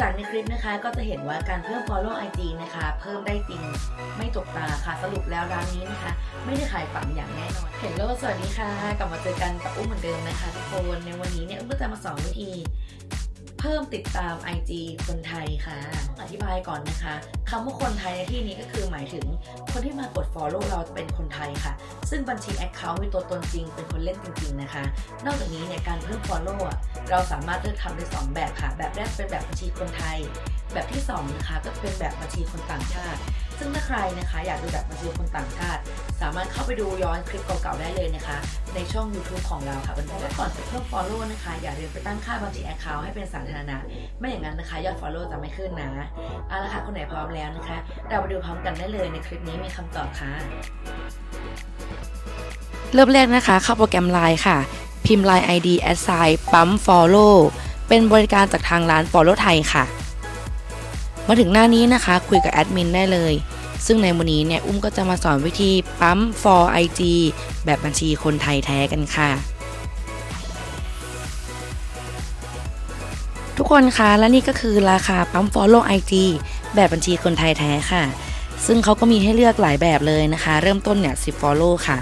จากในคลิปนะคะก็จะเห็นว่าการเพิ่ม follow IG นะคะ เพิ่มได้จริงไม่ตกตาค่ะ สรุปแล้วร้านนี้นะคะ ไม่ได้ขายฝันอย่างแน่นอน เห็นโลสวัสดีค่ะ กลับมาเจอกันกับอุ้มเหมือนเดิมนะคะทุกคนในวันนี้เนี่ยอุ้มก็จะมาสอนวิธีเพิ่มติดตาม IG คนไทยค่ะต้องอธิบายก่อนนะคะคำว่าคนไทยในที่นี้ก็คือหมายถึงคนที่มากด follow เราเป็นคนไทยค่ะ ซึ่งบัญชี Account มีตัวตนจริง เป็นคนเล่นจริงๆนะคะ นอกจากนี้เนี่ยการเพิ่ม follow อะ เราสามารถเลือกทำได้สองแบบค่ะ แบบแรกเป็นแบบบัญชีคนไทย แบบที่สองนะคะก็เป็นแบบบัญชีคนต่างชาติ ซึ่งถ้าใครนะคะอยากดูแบบบัญชีคนต่างชาติ สามารถเข้าไปดูย้อนคลิปเก่าๆได้เลยนะคะ ในช่อง YouTube ของเราค่ะเพื่อนและก่อนจะเพิ่ม follow นะคะ อย่าลืมไปตั้งค่าบัญชี account ให้เป็นสาธารณะ ไม่อย่างนั้นนะคะยอด follow จะไม่ขึ้นนะเอาละค่ะคนไหนพร้อมแล้วนะคะ เราไปดูพร้อมกันได้เลยในคลิปนี้มีคำตอบค่ะเริ่มแรกนะคะ เข้าโปรแกรม Line ค่ะ พิมพ์ Line ID a s s i g n ปั๊ม follow เป็นบริการจากทางร้าน follow ไทยค่ะ มาถึงหน้านี้นะคะ คุยกับแอดมินได้เลย ซึ่งในวันนี้เนี่ย อุ้มก็จะมาสอนวิธีปั๊ม for IG แบบบัญชีคนไทยแท้กันค่ะทุกคนคะและนี่ก็คือราคาปั๊ม follow IG แบบบัญชีคนไทยแท้ค่ะ ซึ่งเขาก็มีให้เลือกหลายแบบเลยนะคะ เริ่มต้นเนี่ย10 follow ค่ะ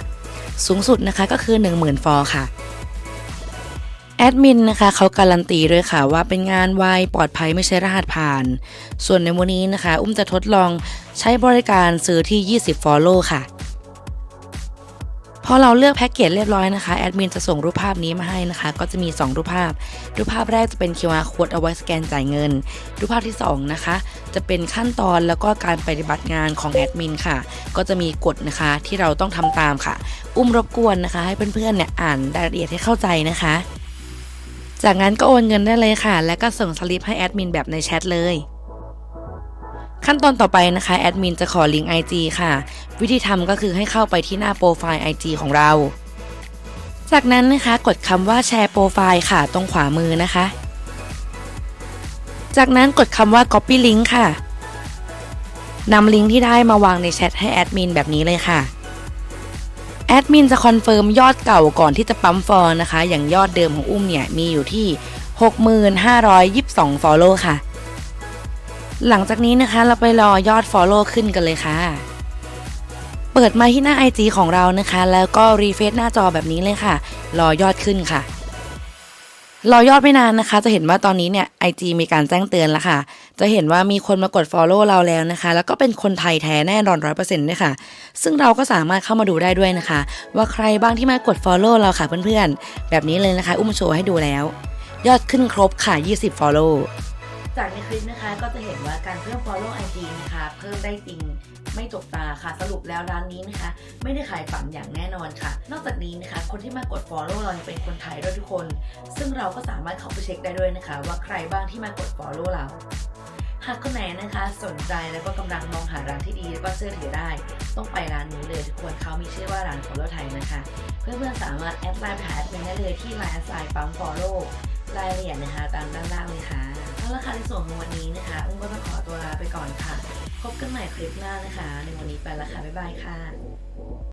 สูงสุดนะคะก็คือ 10,000 ฟอลค่ะ แอดมินนะคะเขาการันตีด้วยค่ะว่าเป็นงานไวปลอดภัยไม่ใช่รหัสผ่าน ส่วนในวันนี้นะคะ อุ้มจะทดลองใช้บริการซื้อที่ 20 follow ค่ะ พอเราเลือกแพ็กเกจเรียบร้อยนะคะ แอดมินจะส่งรูปภาพนี้มาให้นะคะ ก็จะมี 2 รูปภาพ รูปภาพแรกจะเป็น QR code เอาไว้สแกนจ่ายเงิน รูปภาพที่ 2 นะคะ จะเป็นขั้นตอนแล้วก็การปฏิบัติงานของแอดมินค่ะ ก็จะมีกฎนะคะที่เราต้องทำตามค่ะ อุ้มรบกวนนะคะ ให้เพื่อนๆเนี่ยอ่านรายละเอียดให้เข้าใจนะคะ จากนั้นก็โอนเงินได้เลยค่ะ แล้วก็ส่งสลิปให้แอดมินแบบในแชทเลย ขั้นตอนต่อไปนะคะแอดมินจะขอลิงก์ IG ค่ะ วิธีทำก็คือให้เข้าไปที่หน้าโปรไฟล์ IG ของเรา จากนั้นนะคะกดคำว่าแชร์โปรไฟล์ค่ะ ตรงขวามือนะคะ จากนั้นกดคำว่า copy link ค่ะนำลิงก์ที่ได้มาวางในแชทให้แอดมินแบบนี้เลยค่ะ แอดมินจะคอนเฟิร์มยอดเก่าก่อนที่จะปั๊มฟอลนะคะ อย่างยอดเดิมของอุ้มเนี่ยมีอยู่ที่ 6522 follow ค่ะ หลังจากนี้นะคะเราไปรอยอด follow ขึ้นกันเลยค่ะ เปิดมาที่หน้า IG ของเรานะคะ แล้วก็รีเฟซหน้าจอแบบนี้เลยค่ะ รอยอดขึ้นค่ะ รอยอดไม่นานนะคะ จะเห็นว่าตอนนี้เนี่ย IG มีการแจ้งเตือนแล้วค่ะ จะเห็นว่ามีคนมากด follow เราแล้วนะคะ แล้วก็เป็นคนไทยแท้แน่นอนร้อยเปอร์เซ็นต์ด้วยค่ะ ซึ่งเราก็สามารถเข้ามาดูได้ด้วยนะคะ ว่าใครบ้างที่มากด follow เราค่ะเพื่อนๆ แบบนี้เลยนะคะ อุ้มโชว์ให้ดูแล้ว ยอดขึ้นครบค่ะ 20 follow จากในคลิปนะคะก็จะเห็นว่าการเพิ่ม follow IG นะคะ เพิ่มได้จริงไม่ตกตาค่ะ สรุปแล้วร้านนี้นะคะ ไม่ได้ขายฝันอย่างแน่นอนค่ะ นอกจากนี้นะคะ คนที่มากด follow เราเป็นคนไทยด้วยทุกคน ซึ่งเราก็สามารถเข้าไปเช็คได้ด้วยนะคะ ว่าใครบ้างที่มากด follow เราหากคนไหนนะคะสนใจแล้วก็กำลังมองหาร้านที่ดีแล้วก็เชื่อถือได้ ต้องไปร้านนี้เลยทุกคนเขามีชื่อว่าร้าน follow ไทยนะคะ เพื่อนๆสามารถแอดไลน์ไปหาแอดมินได้เลยที่ไลน์แอดไลน์ปั๊ม follow รายละเอียดนะคะ ตามด้านล่างเลยค่ะเอาละค่ะในส่วนของวันนี้นะคะอุ้มก็ต้องขอตัวลาไปก่อนค่ะ พบกันใหม่คลิปหน้านะคะ ในวันนี้ไปแล้วค่ะ บ๊ายบายค่ะ